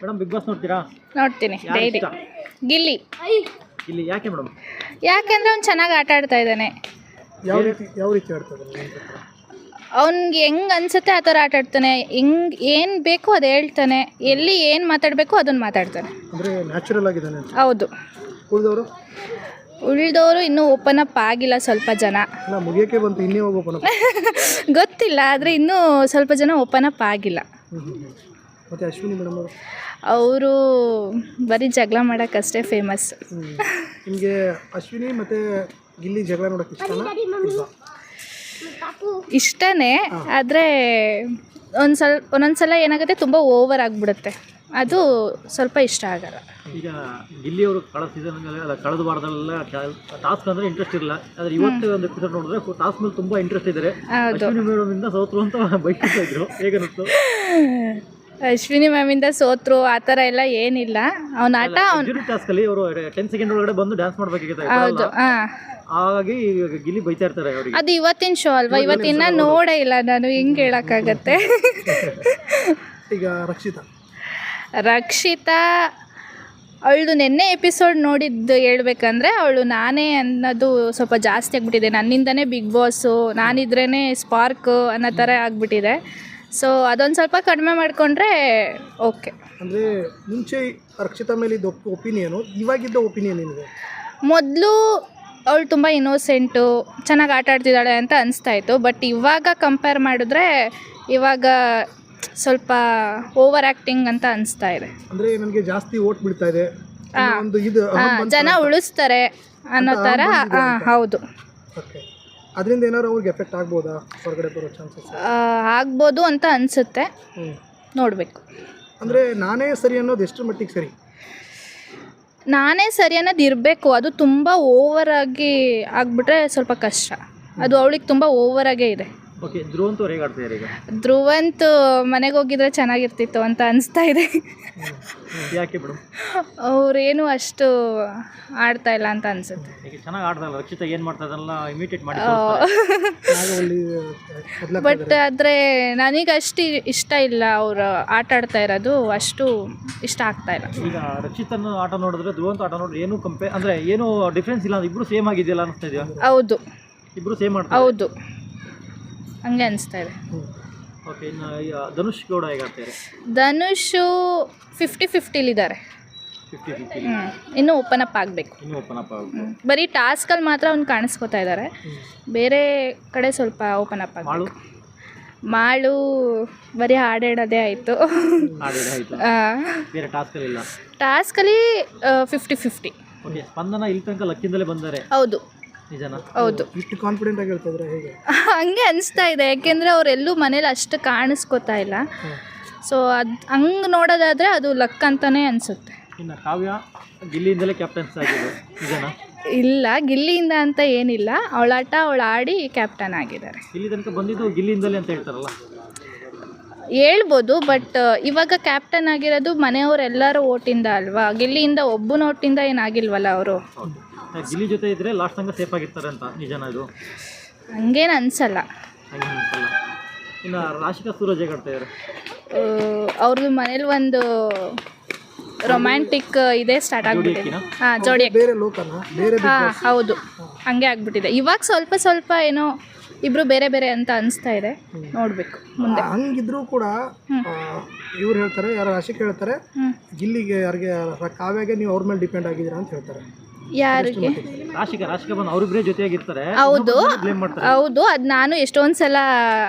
Madam big boss ನೋಡ್ತೀರಾ? ನೋಡ್ತೀನಿ ಯಾರು ಡೈಲಿ. ಇಷ್ಟ? ಗಿಲ್ಲಿ. ಇಲ್ಲಿ ಯಾಕೆ ಮೇಡಮ್? ಯಾಕೆಂದ್ರೆ ಅವ್ನು ಚೆನ್ನಾಗಿ ಆಟ ಆಡ್ತಾ ಇದ್ದಾನೆ. ಯಾವ ರೀತಿ ಯಾವ ರೀತಿ ಆಡ್ತದೆ ಅವ್ನಿಗೆ ಹೆಂಗ್ ಅನ್ಸುತ್ತೆ ಆ ಥರ ಆಟ ಆಡ್ತಾನೆ. ಹೆಂಗ್ ಏನು ಬೇಕೋ ಅದು ಹೇಳ್ತಾನೆ. ಎಲ್ಲಿ ಏನು ಮಾತಾಡಬೇಕು ಅದನ್ನು ಮಾತಾಡ್ತಾನೆ. ಅಂದ್ರೆ ನ್ಯಾಚುರಲ್ ಆಗಿದ್ದಾನೆ ಅಂತ. ಹೌದು. ಉಳಿದವರು? ಉಳಿದವರು ಇನ್ನೂ ಓಪನ್ ಅಪ್ ಆಗಿಲ್ಲ ಸ್ವಲ್ಪ ಜನ. ಅಲ್ಲ ಮುಗಿಯೋಕೆ ಬಂತು ಇನ್ನೇ ಹೋಗೋಪನ ಗೊತ್ತಿಲ್ಲ ಆದರೆ ಇನ್ನೂ ಸ್ವಲ್ಪ ಜನ ಓಪನ್ ಅಪ್ ಆಗಿಲ್ಲ. ಮತ್ತೆ ಅಶ್ವಿನಿ ಮೇಡಮ್ ಅವರು? ಅವರು ಬರೀ ಜಗಳ ಮಾಡೋಕ್ಕಷ್ಟೇ ಫೇಮಸ್ ನಿಮಗೆ ಅಶ್ವಿನಿ ಮತ್ತು ಗಿಲ್ಲಿ ಜಗಳ ನೋಡೋಕೆ ಇಷ್ಟನಾ? ಇಲ್ವಾ? ಇಷ್ಟನೇ ಆದರೆ ಒಂದು ಸ್ವಲ್ಪ ಒಂದೊಂದ್ಸಲ ಏನಾಗುತ್ತೆ ತುಂಬ ಓವರ್ ಆಗಿಬಿಡುತ್ತೆ. ಅದು ಸ್ವಲ್ಪ ಇಷ್ಟ ಆಗಲ್ಲ. ಈಗ ಗಿಲ್ಲಿ ಅವರು ಕಳೆದ ಸೀಸನ್ ಅಲ್ಲ ಕಳೆದ ವಾರದಲ್ಲೆಲ್ಲ ಟಾಸ್ಕ್ ಅಂದ್ರೆ ಇಂಟ್ರೆಸ್ಟ್ ಇರಲ್ಲ. ಆದ್ರೆ ಇವತ್ತು ಒಂದು ಎಪಿಸೋಡ್ ನೋಡಿದ್ರೆ ಟಾಸ್ಕ್ ಮೇಲೆ ತುಂಬಾ ಇಂಟ್ರೆಸ್ಟ್ ಇದ್ದಾರೆ. ಹೌದು. ಅಶ್ವಿನಿ ಮೇಡಮ್ ಇಂದ ಸೋತ್ರು ಅಂತ ಬೈಕ್ ಇದ್ರು. ಹೇಗನ್ನಿಸ್ತು? ಅಶ್ವಿನಿ ಮ್ಯಾಮಿಂದ ಸೋತ್ರು ಆ ಥರ ಎಲ್ಲ ಏನಿಲ್ಲ. ಅವನ ಆಟ ಅವ್ನು ಟಾಸ್ಕ್ ಅಲ್ಲಿ ಅವರು ಟೆನ್ ಸೆಕೆಂಡ್ ಒಳಗಡೆ ಬಂದು ಡ್ಯಾನ್ಸ್ ಮಾಡ್ಬೇಕಾಗಿತ್ತು ಹೌದು ಹಾಂ. ಹಾಗಾಗಿ ಗಿಲ್ಲಿ ಬೈತಾ ಇರ್ತಾರೆ ಅವರಿಗೆ. ಅದು ಇವತ್ತಿನ ಶೋ ಅಲ್ವಾ? ಇವತ್ತಿನ ನೋಡೇ. ಇಲ್ಲ ನಾನು ಹೆಂಗೆ ಹೇಳೋಕ್ಕಾಗತ್ತೆ. ಈಗ ರಕ್ಷಿತಾ. ರಕ್ಷಿತಾ ಅವಳು ನಿನ್ನೆ ಎಪಿಸೋಡ್ ನೋಡಿದ್ದು ಹೇಳ್ಬೇಕಂದ್ರೆ ಅವಳು ನಾನೇ ಅನ್ನೋದು ಸ್ವಲ್ಪ ಜಾಸ್ತಿ ಆಗಿಬಿಟ್ಟಿದೆ. ನನ್ನಿಂದನೇ ಬಿಗ್ ಬಾಸು ನಾನಿದ್ರೇ ಸ್ಪಾರ್ಕ್ ಅನ್ನೋ ಥರ ಆಗಿಬಿಟ್ಟಿದೆ. ಸೊ ಅದೊಂದು ಸ್ವಲ್ಪ ಕಡಿಮೆ ಮಾಡಿಕೊಂಡ್ರೆ ಓಕೆ ಅಂದರೆ ಮುಂಚೆ ರಕ್ಷಿತಾ ಮೇಲೆ ಇದು ಒಪಿನಿಯನು ಇವಾಗಿದ್ದ ಒಪಿನಿಯನ್ ಏನಿದೆ ಮೊದಲು ಅವಳು ತುಂಬ ಇನ್ನೋಸೆಂಟು ಚೆನ್ನಾಗಿ ಆಟ ಆಡ್ತಿದ್ದಾಳೆ ಅಂತ ಅನಿಸ್ತಾ ಇತ್ತು. ಬಟ್ ಇವಾಗ ಕಂಪೇರ್ ಮಾಡಿದ್ರೆ ಇವಾಗ ಸ್ವಲ್ಪ ಓವರ್ ಆ್ಯಕ್ಟಿಂಗ್ ಅಂತ ಅನಿಸ್ತಾ ಇದೆ. ಅಂದರೆ ನನಗೆ ಜಾಸ್ತಿ ಓಟ್ ಬಿಡ್ತಾ ಇದೆ. ಅನ್ನೋ ಒಂದು ಇದು ಜನ ಉಳಿಸ್ತಾರೆ ಅನ್ನೋ ಥರ ಹಾಂ ಹೌದು. ಓಕೆ ಅದರಿಂದ ಏನಾದ್ರು ಅವ್ರಿಗೆ ಎಫೆಕ್ಟ್ ಆಗ್ಬೋದಾ? ಹೊರಗಡೆ ಬರೋ ಚಾನ್ಸಸ್ ಆಗ್ಬೋದು ಅಂತ ಅನಿಸುತ್ತೆ. ಹ್ಞೂ ನೋಡಬೇಕು. ಅಂದರೆ ನಾನೇ ಸರಿ ಅನ್ನೋದು ಎಷ್ಟು ಮಟ್ಟಿಗೆ ಸರಿ? ನಾನೇ ಸರಿ ಅನ್ನೋದು ಇರಬೇಕು. ಅದು ತುಂಬ ಓವರ್ ಆಗಿ ಆಗ್ಬಿಟ್ರೆ ಸ್ವಲ್ಪ ಕಷ್ಟ. ಅದು ಅವಳಿಗೆ ತುಂಬ ಓವರ್ ಆಗೇ ಇದೆ. ಓಕೆ ಧ್ರುವಂತ ಹೇಗೆ ಈಗ? ಧ್ರುವಂತ್ ಮನೆಗೆ ಹೋಗಿದ್ರೆ ಚೆನ್ನಾಗಿರ್ತಿತ್ತು ಅಂತ ಅನಿಸ್ತಾ ಇದೆ. ಯಾಕೆ ಬಿಡು? ಅವ್ರೇನು ಅಷ್ಟು ಆಡ್ತಾ ಇಲ್ಲ ಅಂತ ಅನಿಸುತ್ತೆ. ಈಗ ಚೆನ್ನಾಗಿ ಇಲ್ಲ ರಕ್ಷಿತ ಏನು ಮಾಡ್ತಾ ಇದಲ್ಲ ಇಮಿಟೇಟ್ ಮಾಡಿ ಬಟ್ ಆದರೆ ನನಗೆ ಅಷ್ಟು ಇಷ್ಟ ಇಲ್ಲ ಅವರು ಆಟ ಆಡ್ತಾ ಇರೋದು ಅಷ್ಟು ಇಷ್ಟ ಆಗ್ತಾ ಇಲ್ಲ. ಈಗ ರಕ್ಷಿತನ ಆಟ ನೋಡಿದ್ರೆ ಧ್ರುವಂತ ಆಟ ನೋಡಿದ್ರೆ ಏನು ಕಂಪೇರ್ ಅಂದರೆ ಏನು ಡಿಫ್ರೆನ್ಸ್ ಇಲ್ಲ ಇಬ್ಬರು ಸೇಮ್ ಆಗಿದೆಯಲ್ಲ ಅನಿಸ್ತಾ ಇದೆಯಾ? ಹೌದು. ಇಬ್ಬರು ಸೇಮ್ ಮಾಡ್ತಾರೆ ಹೌದು. ಹಂಗೆ ಅನಿಸ್ತಾ ಇದೆ. ಓಕೆ ಇನ್ನು ಈ ಧನುಷ್ ಗೌಡ ಧನುಷು ಫಿಫ್ಟಿ ಫಿಫ್ಟಿಲಿದ್ದಾರೆ ಇದ್ದಾರೆ ಫಿಫ್ಟಿ ಹ್ಞೂ ಇನ್ನೂ ಓಪನ್ ಅಪ್ ಆಗಬೇಕು. ಇನ್ನೂ ಓಪನ್ ಅಪ್ ಆಗುತ್ತೆ ಬರೀ ಟಾಸ್ಕಲ್ಲಿ ಮಾತ್ರ ಅವ್ನು ಕಾಣಿಸ್ಕೊತಾ ಇದ್ದಾರೆ ಬೇರೆ ಕಡೆ ಸ್ವಲ್ಪ ಓಪನ್ ಅಪ್ ಮಾಳು ಆಗಬೇಕು. ಮಾಳು? ಬರೀ ಹಾಡಾಡೋದೇ ಆಯಿತು. ಆಡಿದ್ರೆ ಆಯ್ತು? ಬೇರೆ ಟಾಸ್ಕ್ ಇಲ್ಲ? ಟಾಸ್ಕಲ್ಲಿ ಫಿಫ್ಟಿ ಫಿಫ್ಟಿ ಓಕೆ ಸ್ಪಂದನ ಇಲ್ಲಿ ತನಕ ಲಕ್ಕಿಂದಲೇ ಬಂದರೆ. ಹೌದು. ಹೌದು. ಇಷ್ಟು ಕಾನ್ಫಿಡೆಂಟ್ ಆಗಿ ಹೇಳ್ತಾ ಹೇಗೆ? ಹಂಗೆ ಅನಿಸ್ತಾ ಇದೆ ಯಾಕೆಂದರೆ ಅವರೆಲ್ಲೂ ಮನೇಲಿ ಅಷ್ಟು ಕಾಣಿಸ್ಕೊತಾ ಇಲ್ಲ. ಸೊ ಅದು ಹಂಗ್ ನೋಡೋದಾದರೆ ಅದು ಲಕ್ ಅಂತಾನೆ ಅನಿಸುತ್ತೆ. ಇನ್ನು ಕಾವ್ಯ ಗಿಲ್ಲಿಯಿಂದಲೇ ಕ್ಯಾಪ್ಟನ್ಸ್ ಆಗಿದ್ದು ನಿಜನಾ? ಇಲ್ಲ ಗಿಲ್ಲಿಯಿಂದ ಅಂತ ಏನಿಲ್ಲ. ಅವಳಾಟ ಅವಳ ಆಡಿ ಕ್ಯಾಪ್ಟನ್ ಆಗಿದ್ದಾರೆ. ಇಲ್ಲಿ ತನಕ ಬಂದಿದ್ದು ಗಿಲ್ಲಿಯಿಂದಲೇ ಅಂತ ಹೇಳ್ತಾರಲ್ಲ? ಹೇಳ್ಬೋದು ಬಟ್ ಇವಾಗ ಕ್ಯಾಪ್ಟನ್ ಆಗಿರೋದು ಮನೆಯವರೆಲ್ಲರೂ ಓಟಿಂದ ಅಲ್ವಾ? ಗಿಲ್ಲಿಯಿಂದ ಒಬ್ಬನ ಓಟಿಂದ ಏನಾಗಿಲ್ವಲ್ಲ ಅವರು? ಗಿಲ್ಲಿ ಜೊತೆ ಇದ್ರೆ ಲಾಸ್ಟ್ ತನಕ ಸೇಫ್ ಆಗಿರ್ತಾರೆ ಅಂತ ನಿಜನ ಇದು? ಹಂಗೇನು ಅನಿಸಲ್ಲ. ಹಂಗೆ ಅನ್ಸಲ್ಲ. ಇನ್ನು ರಾಶಿಕಾ ಸೂರಜ್ ಹೇಗೆ ಆಡ್ತಾ ಇದ್ದಾರೆ ಅವ್ರದ್ದು ಮನೇಲಿ ಒಂದು ರೊಮ್ಯಾಂಟಿಕ್ ಇದೇ ಸ್ಟಾರ್ಟ್ ಆಗ್ಬಿಟ್ಟಿದೆ. ಹಾ ಜೋಡಿ ಬೇರೆ ಲೋಕನ? ಬೇರೆ ಹಾಂ ಹೌದು. ಹಂಗೆ ಆಗ್ಬಿಟ್ಟಿದೆ. ಇವಾಗ ಸ್ವಲ್ಪ ಸ್ವಲ್ಪ ಏನೋ ಇಬ್ರು ಬೇರೆ ಬೇರೆ ಅಂತ ಅನಿಸ್ತಾ ಇದೆ. ನೋಡಬೇಕು ಮುಂದೆ. ಹಂಗಿದ್ರು ಕೂಡ ಇವ್ರು ಹೇಳ್ತಾರೆ ಯಾರು ರಾಶಿಕ್ ಹೇಳ್ತಾರೆ ಗಿಲ್ಲಿಗೆ ಯಾರಿಗೆ ಕಾವ್ಯಾಗೆ ನೀವು ಅವ್ರ ಮೇಲೆ ಡಿಪೆಂಡ್ ಆಗಿದ್ದೀರಾ ಅಂತ ಹೇಳ್ತಾರೆ. ಯಾರಿಗೆ? ರಾಶಿಕಾ ರಾಶಿಕಾ ಬಂದು ಅವರಿಬ್ಬರೇ ಜೊತೆಯಾಗಿರ್ತಾರೆ. ಹೌದು. ಹೌದು. ಅದು ನಾನು ಎಷ್ಟೊಂದು ಸಲ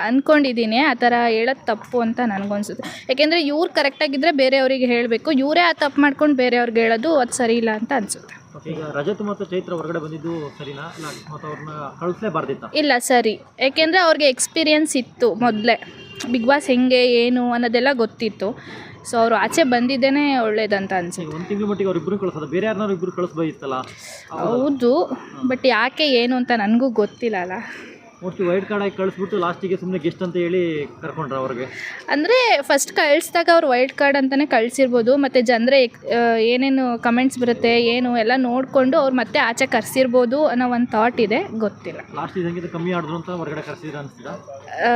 ಅಂದ್ಕೊಂಡಿದ್ದೀನಿ ಆ ಥರ ಹೇಳೋದು ತಪ್ಪು ಅಂತ ನನಗನ್ಸುತ್ತೆ. ಯಾಕೆಂದರೆ ಇವ್ರು ಕರೆಕ್ಟಾಗಿದ್ದರೆ ಬೇರೆಯವ್ರಿಗೆ ಹೇಳಬೇಕು. ಇವರೇ ಆ ತಪ್ಪು ಮಾಡ್ಕೊಂಡು ಬೇರೆಯವ್ರಿಗೆ ಹೇಳೋದು ಅದು ಸರಿ ಇಲ್ಲ ಅಂತ ಅನಿಸುತ್ತೆ. ಓಕೆ ಈಗ ರಜತ್ ಮತ್ತು ಚೈತ್ರ ಹೊರಗಡೆ ಬಂದಿದ್ದು ಸರಿನಾ ಇಲ್ಲ? ಮತ್ತು ಅವ್ರನ್ನ ಕಳಿಸ್ಲೇಬಾರ್ದಿತ್ತ? ಇಲ್ಲ ಸರಿ. ಯಾಕೆಂದರೆ ಅವ್ರಿಗೆ ಎಕ್ಸ್ಪೀರಿಯನ್ಸ್ ಇತ್ತು ಮೊದಲೇ. ಬಿಗ್ ಬಾಸ್ ಹೆಂಗೆ ಏನು ಅನ್ನೋದೆಲ್ಲ ಗೊತ್ತಿತ್ತು. ಸೊ ಅವರು ಆಚೆ ಬಂದಿದ್ದೇನೆ ಒಳ್ಳೇದಂತ ಅನ್ಸುತ್ತೆ. ಒಂದು ತಿಂಗಳ ಮಟ್ಟಿಗೆ ಅವ್ರಿಬ್ರು ಕಳಿಸೋದು? ಬೇರೆ ಯಾರನ್ನಾರು ಇಬ್ರು ಕಳಿಸ್ಬೋದಿತ್ತಲ್ಲ ಹೌದು ಬಟ್ ಯಾಕೆ ಏನು ಅಂತ ನನಗೂ ಗೊತ್ತಿಲ್ಲ ಅಲ್ಲ. ಮೋಸ್ಟ್ಲಿ ವೈಟ್ ಕಾರ್ಡ್ ಆಗಿ ಕಳಿಸ್ಬಿಟ್ಟು ಲಾಸ್ಟಿಗೆ ಸುಮ್ಮನೆ ಗೆಸ್ಟ್ ಅಂತ ಹೇಳಿ ಕರ್ಕೊಂಡ್ರ ಅವ್ರಿಗೆ? ಅಂದರೆ ಫಸ್ಟ್ ಕಳಿಸಿದಾಗ ಅವ್ರು ವೈಲ್ಡ್ ಕಾರ್ಡ್ ಅಂತಲೇ ಕಳಿಸಿರ್ಬೋದು ಮತ್ತು ಜನರೇ ಏನೇನು ಕಮೆಂಟ್ಸ್ ಬರುತ್ತೆ ಏನು ಎಲ್ಲ ನೋಡಿಕೊಂಡು ಅವ್ರು ಮತ್ತೆ ಆಚೆ ಕರೆಸಿರ್ಬೋದು ಅನ್ನೋ ಒಂದು ಥಾಟ್ ಇದೆ ಗೊತ್ತಿಲ್ಲ. ಲಾಸ್ಟ್ ಕಮ್ಮಿ ಆಡಿದ್ರು ಅಂತ ಹೊರಗಡೆ ಕರೆಸಿದ್ರೆ ಅನಿಸ್ತಿದ? ಆ,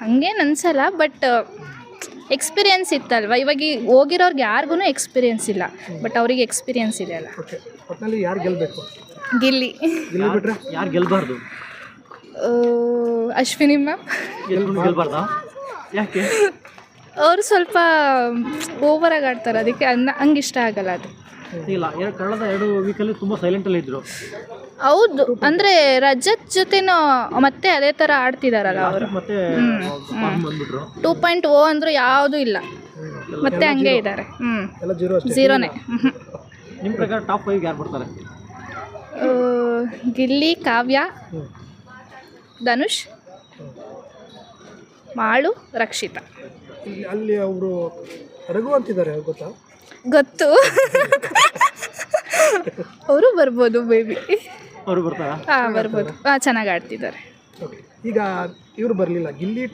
ಹಂಗೇನು ಅನ್ಸಲ್ಲ ಬಟ್ ಎಕ್ಸ್ಪೀರಿಯನ್ಸ್ ಇತ್ತಲ್ವ? ಇವಾಗ ಈ ಹೋಗಿರೋರ್ಗೆ ಯಾರಿಗೂ ಎಕ್ಸ್ಪೀರಿಯನ್ಸ್ ಇಲ್ಲ. ಬಟ್ ಅವ್ರಿಗೆ ಎಕ್ಸ್ಪೀರಿಯೆನ್ಸ್ ಇದೆ ಅಲ್ಲ. ಓಕೆ ಯಾರು ಗೆಲ್ಲಬೇಕು ಗಿಲ್ಲಿ. ಗಿಲ್ಲಿ ಬಿಟ್ರೆ? ಯಾರು ಗೆಲ್ಬಾರ್ದು? ಆ, ಅಶ್ವಿನಿ ಮ್ಯಾಮ್. ಗೆಲ್ಕೊಂಡು ಗೆಲ್ಬಾರ್ದಾ? ಯಾಕೆ? ಅವರು ಸ್ವಲ್ಪ ಓವರಾಗಿ ಆಡ್ತಾರೆ. ಅದಕ್ಕೆ ಅನ್ನ ಹಂಗೆ ಇಷ್ಟ ಆಗಲ್ಲ ಅದು. ಇಲ್ಲ. ಎರಡು ಕಳೆದ ಎರಡು ವೀಕಲ್ಲಿ ತುಂಬ ಸೈಲೆಂಟಲ್ಲಿ ಇದ್ರು. ಹೌದು. ಅಂದ್ರೆ ರಜತ್ ಜೊತೆನೂ ಮತ್ತೆ ಅದೇ ತರ ಆಡ್ತಿದಾರಲ್ಲ ಅವರು. ಮತ್ತೆ ಟೂ ಪಾಯಿಂಟ್ ಓ ಅಂದರೂ ಯಾವುದೂ ಇಲ್ಲ. ಮತ್ತೆ ಹಂಗೆ ಇದ್ದಾರೆ ಹ್ಞೂ ಎಲ್ಲ ಜೀರೋ ಅಷ್ಟೇ. ಝೀರೋನೇ ನಿಮ್ಮ ಪ್ರಕಾರ ಟಾಪ್ ಫೈವ್ ಯಾರು ಬರ್ತಾರೆ ಗಿಲ್ಲಿ ಕಾವ್ಯ ಧನುಷ್ ಮಾಳು ರಕ್ಷಿತಾ. ಇಲ್ಲಿ ಅಲ್ಲಿ ಅವರು ರಘು ಅಂತಿದ್ದಾರೆ ಅವ್ರಿಗೆ ಗೊತ್ತಾ? ಗೊತ್ತು. ಅವರು ಬರ್ಬೋದು ಬೇಬಿ ಅವರು ಬರ್ತಾರಾ? ಹಾಂ ಬರ್ಬೋದು. ಹಾಂ ಚೆನ್ನಾಗಿ ಆಡ್ತಿದ್ದಾರೆ. ಓಕೆ ಈಗ ಇವರು ಬರಲಿಲ್ಲ. ಗಿಲ್ಲಿ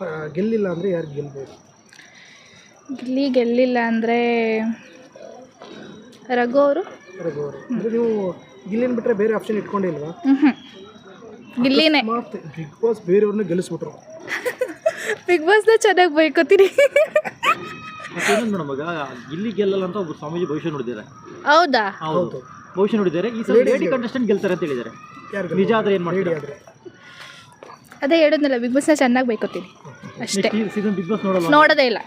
ಆ, ಗೆಲ್ಲಿಲ್ಲ ಅಂದರೆ ಯಾರು ಗೆಲ್ಬೋದು? ಗಿಲ್ಲಿ ಗೆಲ್ಲಿಲ್ಲ ಅಂದರೆ ರಘು ಅವರು. ರಘು ಅವರು. ಅಂದರೆ ನೀವು ಗಿಲ್ಲಿನ ಬಿಟ್ಟರೆ ಬೇರೆ ಆಪ್ಷನ್ ಇಟ್ಕೊಂಡಿಲ್ವಾ? ಹ್ಞೂ ಗಿಲ್ಲಿನೇ. ಮತ್ತೆ ಬಿಗ್ ಬಾಸ್ ಬೇರೆಯವ್ರನ್ನ ಗೆಲ್ಲಿಸ್ಬಿಟ್ರು. ಬಿಗ್ ಬಾಸ್ನ ಚೆನ್ನಾಗಿ ಬೈಕೋತೀನಿ ಮತ್ತೆ ಇನ್ನೊಂದು ಮೇಡಮ್ ಈಗ ಗಿಲ್ಲಿ ಗೆಲ್ಲಲ್ಲ ಅಂತ ಒಬ್ಬರು ಸ್ವಾಮೀಜಿ ಭವಿಷ್ಯ ನೋಡಿದ್ದಾರೆ. ಹೌದಾ. ಹೌದು. ಭವಿಷ್ಯ ನೋಡಿದ್ದಾರೆ. ಈ ಸಲ ಲೇಡಿ ಕಂಟೆಸ್ಟೆಂಟ್ ಗೆಲ್ತಾರೆ ಅಂತ ಹೇಳಿದ್ದಾರೆ. ಯಾರು ನಿಜ ಆದರೆ ಏನು ಮಾಡ್ತೀರಾ? ಆದರೆ. ಅದೇ ಹೇಳೋದ್ನಲ್ಲ ಬಿಗ್ ಬಾಸ್ನ ಚೆನ್ನಾಗಿ ಬೈಕೋತೀನಿ. ಅಷ್ಟೇ. ಸೀಸನ್ ಬಿಗ್ ಬಾಸ್ ನೋಡಲ್ಲ ನೋಡೋದೇ ಇಲ್ಲ.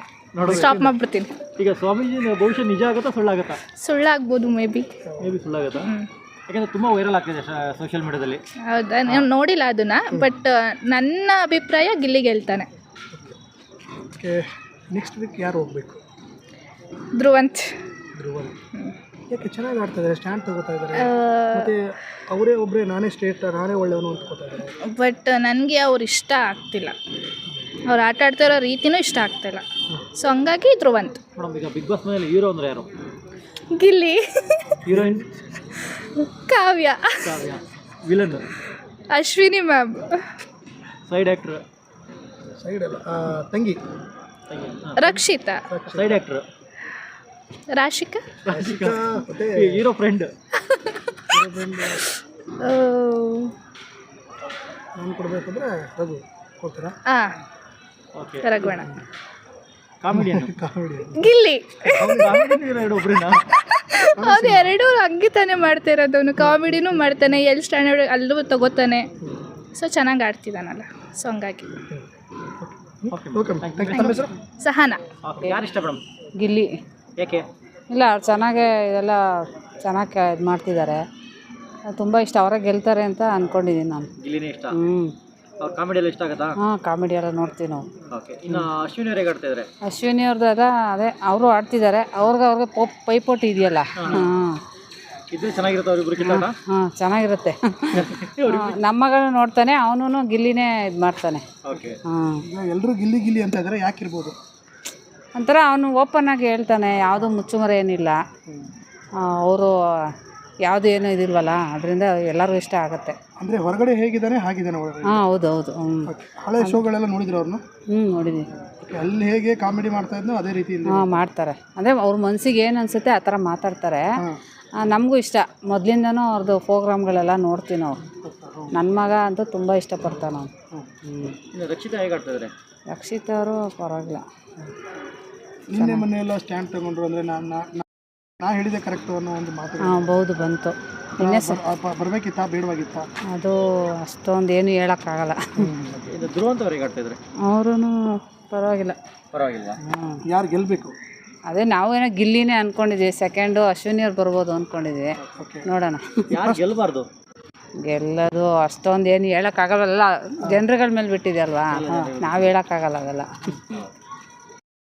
ಸ್ಟಾಪ್ ಮಾಡ್ಬಿಡ್ತೀನಿ. ಈಗ ಸ್ವಾಮೀಜಿ ಭವಿಷ್ಯ ನಿಜ ಆಗುತ್ತಾ ಸುಳ್ಳಾಗುತ್ತಾ ಸುಳ್ಳಾಗ್ಬೋದು ಮೇ ಬಿ ಮೇ ಬಿ ಸುಳ್ಳಾಗುತ್ತಾ ಯಾಕಂದ್ರೆ ತುಂಬ ವೈರಲ್ ಆಗ್ತಿದೆ ಸೋಷಿಯಲ್ ಮೀಡಿಯಾದಲ್ಲಿ ಹೌದಾ? ನಾನು ನೋಡಿಲ್ಲ ಅದನ್ನ ಬಟ್ ನನ್ನ ಅಭಿಪ್ರಾಯ ಗಿಲ್ಲಿ ಗೆಲ್ತಾನೆ. ಓಕೆ ನೆಕ್ಸ್ಟ್ ವೀಕ್ ಯಾರು ಹೋಗ್ಬೇಕು? ಧ್ರುವಂತ್. ಧ್ರುವನ್ ಯಾಕೆ ಚೆನ್ನಾಗಿ ಆಡ್ತಾ ಇದ್ದಾರೆ ಸ್ಟ್ಯಾಂಡ್ ತಗೋತಾ ಇದ್ದಾರೆ ಮತ್ತೆ ಅವರೇ ಒಬ್ಬರೇ ನಾನೇ ಸ್ಟೇಟ್ ನಾನೇ ಒಳ್ಳೆಯವನು ಅಂದ್ಕೋತಾ ಇದ್ದಾರೆ ಬಟ್ ನನಗೆ ಅವ್ರು ಇಷ್ಟ ಆಗ್ತಿಲ್ಲ. ಅವ್ರು ಆಟ ಆಡ್ತಾ ಇರೋ ರೀತಿನೂ ಇಷ್ಟ ಆಗ್ತಿಲ್ಲ ಸೊ ಹಂಗಾಗಿ ಧ್ರುವಂತ್ ಮೇಡಮ್ ಈಗ ಬಿಗ್ ಬಾಸ್ ಮನೆಯಲ್ಲಿ ಹೀರೋ ಅಂದ್ರೆ ಯಾರು? Gilli. Heroine Kavya. Kavya. Villain Ashwini ma'am. Side actor side ಅಲ್ಲ ಆ, ತಂಗಿ. Rakshita. Side actor Rashika? Hero friend ನಾನು ಕೊಡಬೇಕಂದ್ರೆ ರಘು ಕೊಡ್ತೀರಾ? ಹಾಂ ಓಕೆ ರಘುವಣ. Comedian comedy Gilli. ಎರಡು ಹಂಗಿತಾನೆ ಅವ್ನು ಎರಡೂ ಹಂಗೆ ತಾನೇ ಮಾಡ್ತಾ ಇರೋದು. ಅವನು ಕಾಮಿಡಿನೂ ಮಾಡ್ತಾನೆ ಎಲ್ ಸ್ಟ್ಯಾಂಡರ್ಡ್ ಅಲ್ಲೂ ತಗೋತಾನೆ. ಸೊ ಚೆನ್ನಾಗಿ ಆಡ್ತಿದ್ದಾನಲ್ಲ ಸೊ ಹಂಗಾಗಿ. ಸಹನಾ. ಗಿಲ್ಲಿ. ಯಾಕೆ? ಇಲ್ಲ ಅವ್ರು ಚೆನ್ನಾಗೇ ಇದೆಲ್ಲ ಚೆನ್ನಾಗಿ ಇದು ಮಾಡ್ತಿದ್ದಾರೆ. ತುಂಬ ಇಷ್ಟ ಅವರೇ ಗೆಲ್ತಾರೆ ಅಂತ ಅಂದ್ಕೊಂಡಿದ್ದೀನಿ ನಾನು. ಗಿಲ್ಲಿನೇ ಇಷ್ಟ? ಹ್ಞೂ ಅವ್ರ ಕಾಮಿಡಿ ಎಲ್ಲ ಇಷ್ಟ ಆಗುತ್ತಾ? ಹಾಂ ಕಾಮಿಡಿ ಎಲ್ಲ ನೋಡ್ತೀವಿ ನಾವು. ಓಕೆ ಇನ್ನು ಅಶ್ವಿನಿ ಅವ್ರು ಹೇಗೆ ಆಡ್ತಾ ಇದ್ದಾರೆ ಅಶ್ವಿನಿ ಅವ್ರದ್ದು ಅದ ಅದೇ ಅವರು ಆಡ್ತಿದ್ದಾರೆ. ಅವ್ರಿಗೆ ಅವ್ರಿಗೆ ಪೋಪ್ ಪೈಪೋಟಿ ಇದೆಯಲ್ಲ? ಹಾಂ. ಇದ್ರೆ ಚೆನ್ನಾಗಿರುತ್ತೆ ಅವ್ರಿಬ್ರು ಕಿತ್ತಾಟ? ಹಾಂ ಚೆನ್ನಾಗಿರುತ್ತೆ. ನಮ್ಮ ಮಗಳು ನೋಡ್ತಾನೆ ಅವನು ಗಿಲ್ಲಿನೇ ಇದು ಮಾಡ್ತಾನೆ. ಓಕೆ. ಹಾಂ. ಎಲ್ಲರೂ ಗಿಲ್ಲಿ ಗಿಲ್ಲಿ ಅಂತ ಇದ್ದಾರೆ ಯಾಕಿರ್ಬೋದು? ಒಂಥರ ಅವನು ಓಪನ್ ಆಗಿ ಹೇಳ್ತಾನೆ ಯಾವುದು ಮುಚ್ಚುಮರೆ ಏನಿಲ್ಲ. ಅವರು ಯಾವುದು ಏನೂ ಇದಿಲ್ವಲ್ಲ ಅದರಿಂದ ಎಲ್ಲರಿಗೂ ಇಷ್ಟ ಆಗುತ್ತೆ. ಅಂದರೆ ಹೊರಗಡೆ ಹೇಗಿದ್ದಾನೆ ಹಾಗಿದ್ದಾನೆ ಒಳಗಡೆ? ಹಾಂ ಹೌದು ಹೌದು ಹ್ಞೂ ಹಳೆ ಶೋಗಳೆಲ್ಲ ನೋಡಿದ್ರು ಅವ್ರನ್ನ? ಹ್ಞೂ ನೋಡಿದ್ದೀನಿ ಅಲ್ಲಿ ಹೇಗೆ ಕಾಮಿಡಿ ಮಾಡ್ತಾ ಇದ್ನೋ ಅದೇ ರೀತಿ ಹಾಂ ಮಾಡ್ತಾರೆ. ಅಂದರೆ ಅವ್ರ ಮನಸ್ಸಿಗೆ ಏನು ಅನಿಸುತ್ತೆ ಆ ಥರ ಮಾತಾಡ್ತಾರೆ. ನಮಗೂ ಇಷ್ಟ. ಮೊದಲಿಂದನೂ ಅವ್ರದ್ದು ಪ್ರೋಗ್ರಾಮ್ಗಳೆಲ್ಲ ನೋಡ್ತೀವಿ ನಾವು. ನನ್ನ ಮಗ ಅಂತೂ ತುಂಬ ಇಷ್ಟಪಡ್ತಾನೆ ಹ್ಞೂ ಇನ್ನು ರಕ್ಷಿತಾ ಹೇಗೆ ಆಡ್ತಾ ಇದ್ದಾರೆ ರಕ್ಷಿತ್ ಅವರು ಪರವಾಗಿಲ್ಲ. ನಿನ್ನೆ ಮೊನ್ನೆ ಎಲ್ಲ ಸ್ಟ್ಯಾಂಡ್ ತಗೊಂಡ್ರು ಅಂದರೆ ನಾನು ನಾ ಹೇಳಿದೆ ಕರೆಕ್ಟು ಅನ್ನೋ ಒಂದು ಮಾತು. ಹಾಂ ಹೌದು ಬಂತು. ನಿನ್ನೆ ಸ ಬರಬೇಕಿತ್ತಾ? ಬೇಡವಾಗಿತ್ತಾ? ಅದು ಅಷ್ಟೊಂದು ಏನು ಹೇಳೋಕ್ಕಾಗಲ್ಲ. ಇದು ಧ್ರುವಂತ ಅವ್ರು ಹೇಗೆ ಆಡ್ತಾ ಇದ್ದಾರೆ ಅವರೂ ಪರವಾಗಿಲ್ಲ. ಪರವಾಗಿಲ್ಲ ಯಾರು ಗೆಲ್ಲಬೇಕು ಅದೇ ನಾವೇನೋ ಗಿಲ್ಲಿನೇ ಅಂದ್ಕೊಂಡಿದ್ವಿ ಸೆಕೆಂಡು ಅಶ್ವಿನಿ ಅವ್ರು ಬರ್ಬೋದು ಅಂದ್ಕೊಂಡಿದ್ವಿ ನೋಡೋಣ. ಯಾರು ಗೆಲ್ಲಬಾರ್ದು ಗೆಲ್ಲೋದು ಅಷ್ಟೊಂದು ಏನು ಹೇಳೋಕ್ಕಾಗಲ್ಲ ಜನರುಗಳ ಮೇಲೆ ಬಿಟ್ಟಿದೆ ಅಲ್ವಾ? ನಾವು ಹೇಳೋಕ್ಕಾಗಲ್ಲ ಅವೆಲ್ಲ